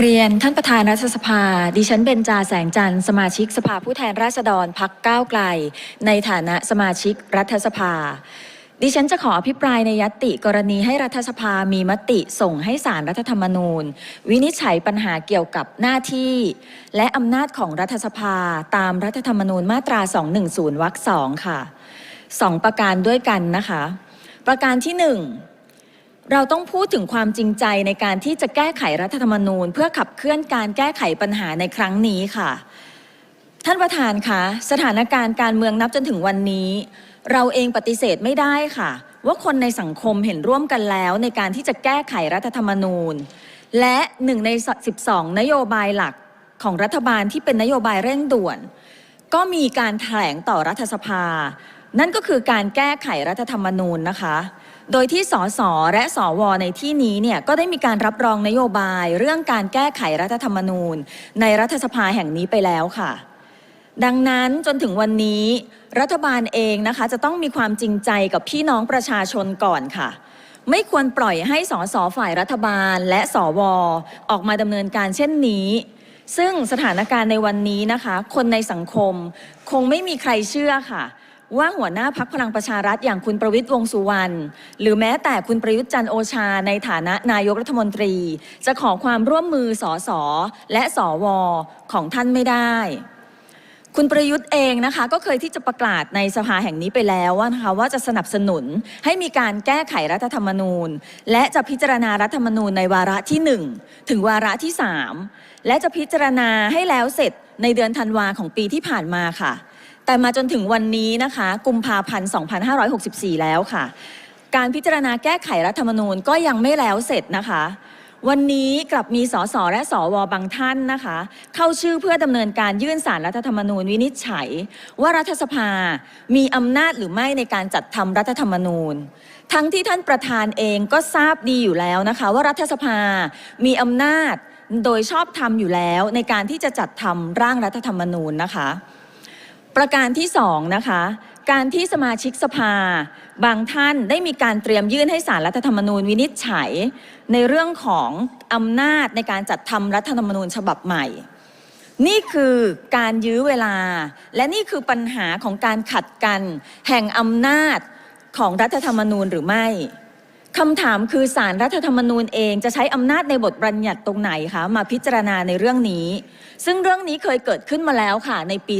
เรียนท่านประธานรัฐสภา ดิฉันเบญจาแสงจันทร์สมาชิกสภาผู้แทนราษฎรพักก้าวไกล ในฐานะสมาชิกรัฐสภา ดิฉันจะขออภิปรายในยตติกรณีให้รัฐสภามีมติส่งให้สารรัฐธรรมนูญ วินิจฉัยปัญหาเกี่ยวกับหน้าที่ และอำนาจของรัฐสภาตามรัฐธรรมนูญมาตรา 210วรรคสองค่ะสองประการด้วยกันนะคะ ประการที่หนึ่ง เราต้องพูดถึงความจริงใจในการที่จะแก้ไขรัฐธรรมนูญ เพื่อขับเคลื่อนการแก้ไขปัญหาในครั้งนี้ค่ะ ท่านประธานคะสถานการณ์การเมืองนับจนถึงวันนี้ เราเองปฏิเสธไม่ได้ค่ะ ว่าคนในสังคมเห็นร่วมกันแล้ว ในการที่จะแก้ไขรัฐธรรมนูญ และหนึ่งใน 12 นโยบายหลักของรัฐบาลที่เป็นนโยบายเร่งด่วน ก็มีการแถลงต่อรัฐสภา นั่นก็คือการแก้ไขรัฐธรรมนูญนะคะ โดยที่สสและสวในที่นี้เนี่ยก็ได้มีการรับรองนโยบายเรื่องการแก้ไขรัฐธรรมนูญ ในรัฐสภาแห่งนี้ไปแล้วค่ะ ดังนั้นจนถึงวันนี้ รัฐบาลเองนะคะ จะต้องมีความจริงใจกับพี่น้องประชาชนก่อนค่ะ ไม่ควรปล่อยให้สสฝ่ายรัฐบาลและสวออกมาดำเนินการเช่นนี้ซึ่งสถานการณ์ในวันนี้นะคะ คนในสังคมคงไม่มีใครเชื่อค่ะ ว่าหัวหน้าพักพลังประชารัฐอย่างคุณประวิตรวงสุวรรณหรือแม้แต่คุณประยุทธ์จันโอชาในฐานะนายกรัฐมนตรี จะขอความร่วมมือสอสอและสวของท่านไม่ได้ คุณประยุทธ์เองนะคะ ก็เคยที่จะประกาศในสภาแห่งนี้ไปแล้วว่านะคะว่าจะสนับสนุนให้มีการแก้ไขรัฐธรรมนูญ และจะพิจารณารัฐธรรมนูญในวาระที่ 1 ถึงวาระที่ 3 และจะพิจารณาให้แล้วเสร็จในเดือนธันวาของปีที่ผ่านมาค่ะ แต่มาจนถึงวันนี้นะคะกุมภาพันธ์ 2564 แล้วค่ะ การพิจารณาแก้ไขรัฐธรรมนูญก็ยังไม่แล้วเสร็จนะคะ วันนี้กลับมีสสและสวบางท่านนะคะ เข้าชื่อเพื่อดำเนินการยื่นสารรัฐธรรมนูญวินิจฉัย ว่ารัฐสภามีอำนาจหรือไม่ในการจัดทำรัฐธรรมนูญ ทั้งที่ท่านประธานเองก็ทราบดีอยู่แล้วนะคะ ว่ารัฐสภามีอำนาจโดยชอบธรรมอยู่แล้วในการที่จะจัดทำร่างรัฐธรรมนูญนะคะ ประการที่สองนะคะ การที่สมาชิกสภา บางท่านได้มีการเตรียมยื่นให้สารรัฐธรรมนูญวินิจฉัย ในเรื่องของอำนาจในการจัดทำรัฐธรรมนูญฉบับใหม่ นี่คือการยื้อเวลา และนี่คือปัญหาของการขัดกัน แห่งอำนาจของรัฐธรรมนูญหรือไม่ คำถามคือสารรัฐธรรมนูญเองจะใช้อำนาจในบทบัญญัติตรงไหนคะมาพิจารณาในเรื่องนี้ ซึ่งเรื่องนี้เคยเกิดขึ้นมาแล้วค่ะในปี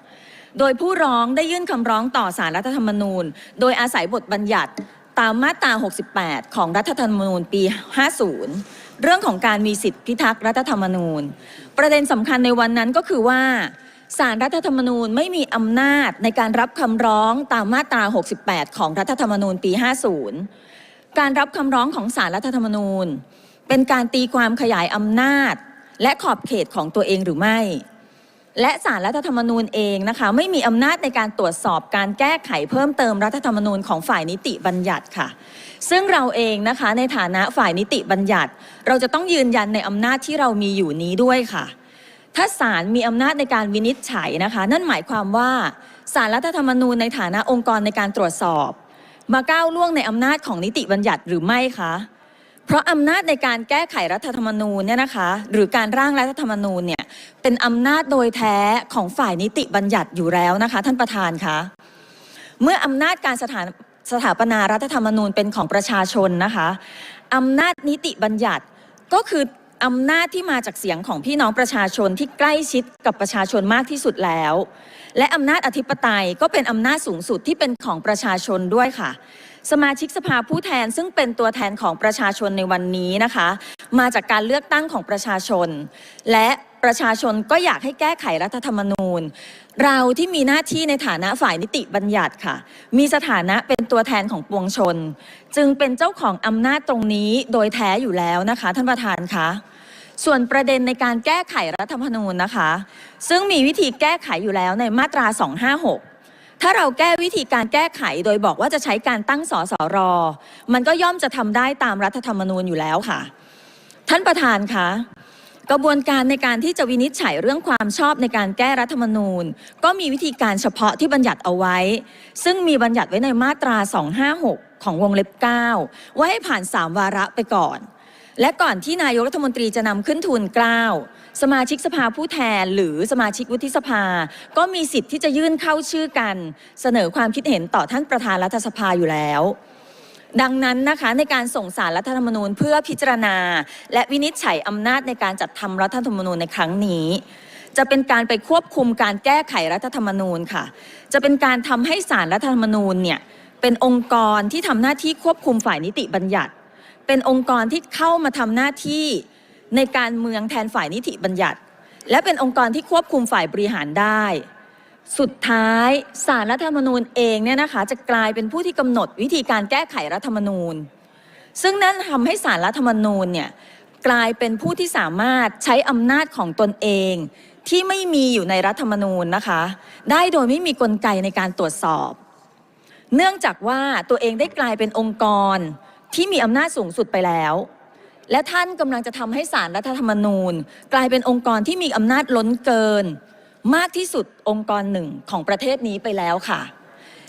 2556 โดยผู้ร้องได้ยื่นคำร้องต่อสารรัฐธรรมนูญ โดยอาศัยบทบัญญัติตามมาตรา 68 ของรัฐธรรมนูญปี 50 เรื่องของการมีสิทธิพิทักษ์รัฐธรรมนูญ ประเด็นสำคัญในวันนั้นก็คือว่า สารรัฐธรรมนูญไม่มีอำนาจในการรับคำร้องตามมาตรา 68 ของรัฐธรรมนูญปี 50 การรับคำร้องของสารรัฐธรรมนูญ เป็นการตีความขยายอำนาจ และขอบเขตของตัวเองหรือไม่ และสารรัฐธรรมนูญเองนะคะไม่มีอำนาจในการตรวจสอบการแก้ไขเพิ่มเติมรัฐธรรมนูญของฝ่ายนิติบัญญัติค่ะ ซึ่งเราเองนะคะในฐานะฝ่ายนิติบัญญัติ เราจะต้องยืนยันในอำนาจที่เรามีอยู่นี้ด้วยค่ะ ถ้าศาลมีอำนาจในการวินิจฉัยนะคะ นั่นหมายความว่าศาลรัฐธรรมนูญในฐานะองค์กรในการตรวจสอบ มาก้าวล่วงในอำนาจของนิติบัญญัติหรือไม่คะเพราะอำนาจในการแก้ไขรัฐธรรมนูญเนี่ยนะคะ หรือการร่างรัฐธรรมนูญเนี่ยเป็นอำนาจโดยแท้ของฝ่ายนิติบัญญัติอยู่แล้วนะคะ ท่านประธานคะเมื่ออำนาจการสถานสถาปนารัฐธรรมนูญเป็นของประชาชนนะคะอำนาจนิติบัญญัติก็คือ อำนาจที่มาจากเสียงของพี่น้องประชาชนที่ใกล้ชิดกับประชาชนมากที่สุดแล้ว และอำนาจอธิปไตยก็เป็นอำนาจสูงสุดที่เป็นของประชาชนด้วยค่ะ สมาชิกสภาผู้แทนซึ่งเป็นตัวแทนของประชาชนในวันนี้นะคะ มาจากการเลือกตั้งของประชาชน และประชาชนก็อยากให้แก้ไขรัฐธรรมนูญ เราที่มีหน้าที่ในฐานะฝ่ายนิติบัญญัติค่ะ มีสถานะเป็นตัวแทนของปวงชน จึงเป็นเจ้าของอำนาจตรงนี้โดยแท้อยู่แล้วนะคะ ท่านประธานคะ ส่วนประเด็นในการแก้ไขรัฐธรรมนูญนะคะ ซึ่งมีวิธีแก้ไขอยู่แล้วในมาตรา 256 ถ้าเราแก้วิธีการแก้ไขโดยบอกว่าจะใช้การตั้งสสร มันก็ย่อมจะทำได้ตามรัฐธรรมนูญอยู่แล้วค่ะ ท่านประธานคะกระบวนการในการที่จะวินิจฉัยเรื่องความชอบในการแก้รัฐธรรมนูญ ก็มีวิธีการเฉพาะที่บัญญัติเอาไว้ ซึ่งมีบัญญัติไว้ในมาตรา 256 ของวงเล็บ 9 ว่าให้ผ่าน 3 วาระไปก่อน และก่อนที่นายกรัฐมนตรีจะนำขึ้นทูลเกล้าสมาชิกสภาผู้แทน หรือสมาชิกวุฒิสภา ก็มีสิทธิ์ที่จะยื่นเข้าชื่อกัน เสนอความคิดเห็นต่อท่านประธานรัฐสภาอยู่แล้ว ดังนั้นนะคะในการส่งสารรัฐธรรมนูญเพื่อพิจารณา และวินิจฉัยอำนาจในการจัดทำรัฐธรรมนูญในครั้งนี้ จะเป็นการไปควบคุมการแก้ไขรัฐธรรมนูญค่ะ จะเป็นการทำให้สารรัฐธรรมนูญเนี่ยเป็นองค์กรที่ทำหน้าที่ควบคุมฝ่ายนิติบัญญัติ เป็นองค์กรที่เข้ามาทำหน้าที่ในการเมืองแทนฝ่ายนิติบัญญัติ และเป็นองค์กรที่ควบคุมฝ่ายบริหารได้ สุดท้ายสารรัฐธรรมนูญเองเนี่ยนะคะจะกลายเป็นผู้ที่กำหนดวิธีการแก้ไขรัฐธรรมนูญ ซึ่งนั่นทำให้สารรัฐธรรมนูญเนี่ยกลายเป็นผู้ที่สามารถใช้อำนาจของตนเอง ที่ไม่มีอยู่ในรัฐธรรมนูญนะคะ ได้โดยไม่มีกลไกในการตรวจสอบ เนื่องจากว่าตัวเองได้กลายเป็นองค์กร ที่มีอำนาจสูงสุดไปแล้ว และท่านกำลังจะทำให้สารรัฐธรรมนูญ กลายเป็นองค์กรที่มีอำนาจล้นเกิน มากที่สุดองค์กรหนึ่งของประเทศนี้ไปแล้วค่ะ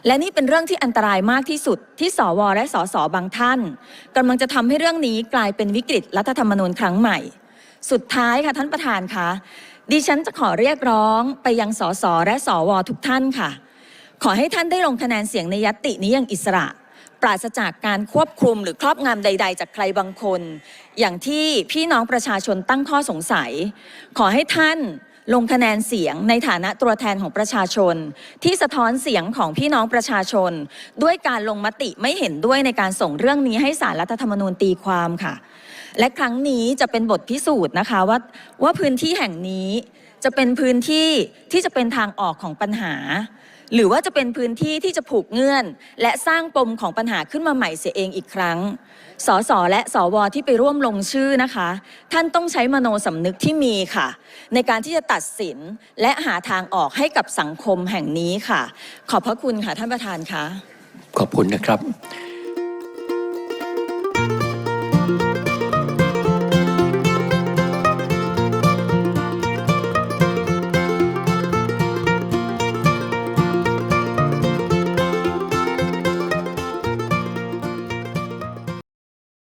และนี่เป็นเรื่องที่อันตรายมากที่สุดที่สวและสสบางท่านกำลังจะทำให้เรื่องนี้กลายเป็นวิกฤตรัฐธรรมนูญครั้งใหม่ สุดท้ายค่ะท่านประธานคะดิฉันจะขอเรียกร้องไปยังสสและสวทุกท่านค่ะ ขอให้ท่านได้ลงคะแนนเสียงในยตตินี้อย่างอิสระ ปราศจากการควบคุมหรือครอบงำใด ๆ จากใครบางคน อย่างที่พี่น้องประชาชนตั้งข้อสงสัย ขอให้ท่านลงคะแนนเสียงในฐานะตัวแทนของประชาชน ที่สะท้อนเสียงของพี่น้องประชาชน ด้วยการลงมติไม่เห็นด้วยในการส่งเรื่องนี้ให้สารรัฐธรรมนูญตีความค่ะ และครั้งนี้จะเป็นบทพิสูจน์นะคะว่าว่าพื้นที่แห่งนี้จะเป็นพื้นที่ที่จะเป็นทางออกของปัญหา หรือว่าจะเป็นพื้นที่ที่จะผูกเงื่อน และสร้างปมของปัญหาขึ้นมาใหม่เสียเองอีกครั้ง สสและสวที่ไปร่วมลงชื่อนะคะ ท่านต้องใช้มโนสำนึกที่มีค่ะ ในการที่จะตัดสินและหาทางออกให้กับสังคมแห่งนี้ค่ะ ขอบพระคุณค่ะท่านประธานค่ะ ขอบคุณนะครับ